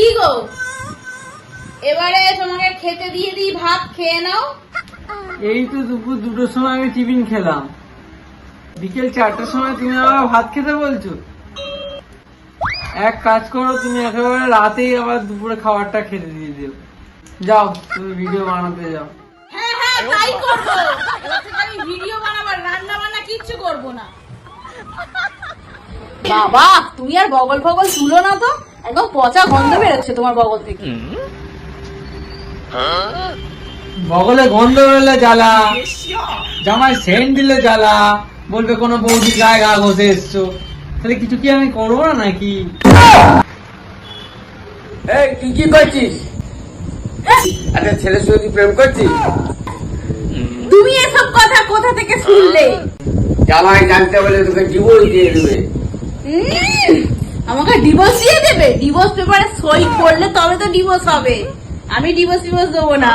কি গো? এবারে তোমাকে খেতে দিয়ে দিই ভাত খেয়ে নাও। এই তো দুপুর দুটোর সময় আমি টিফিন খেলাম। বিকেল চারটার সময় তুমি আবার ভাত খেতে বলছো? এক কাজ করো তুমি একেবারে রাতেই আবার দুপুরে খাবারটা খেতে দিয়ে দিও। যাও তুমি ভিডিও বানাতে যাও। হ্যাঁ হ্যাঁ তাই করব। আমি ভিডিও বানাবার রান্না বান্না কিচ্ছু করব না। বাবা তুমি আর বগল ফগল তুলো না তো? একদম পচা গন্ধ বেরোচ্ছে তোমার বগল থেকে। বগলে গন্ধ বেরোলে জ্বালা জামাই সেন্ট দিলে জ্বালা বলবে কোনো বৌদি গায়ে গা ঘষে এসছো। তাহলে কিছু কি আমি করব না নাকি? এই তুই কি করছিস? একটা ছেলের সঙ্গে প্রেম করছিস? তুমি এসব কথা কোথা থেকে শুনলে? জামাই জানতে বলে তোকে ডিভোর্স দিয়ে দেবে। আমাকে ডিভোর্স দিয়ে দেবে। ডিভোর্স পেপারে সই করলে তবে তো ডিভোর্স হবে। আমি ডিভোর্স ডিভোর্স দেবো না।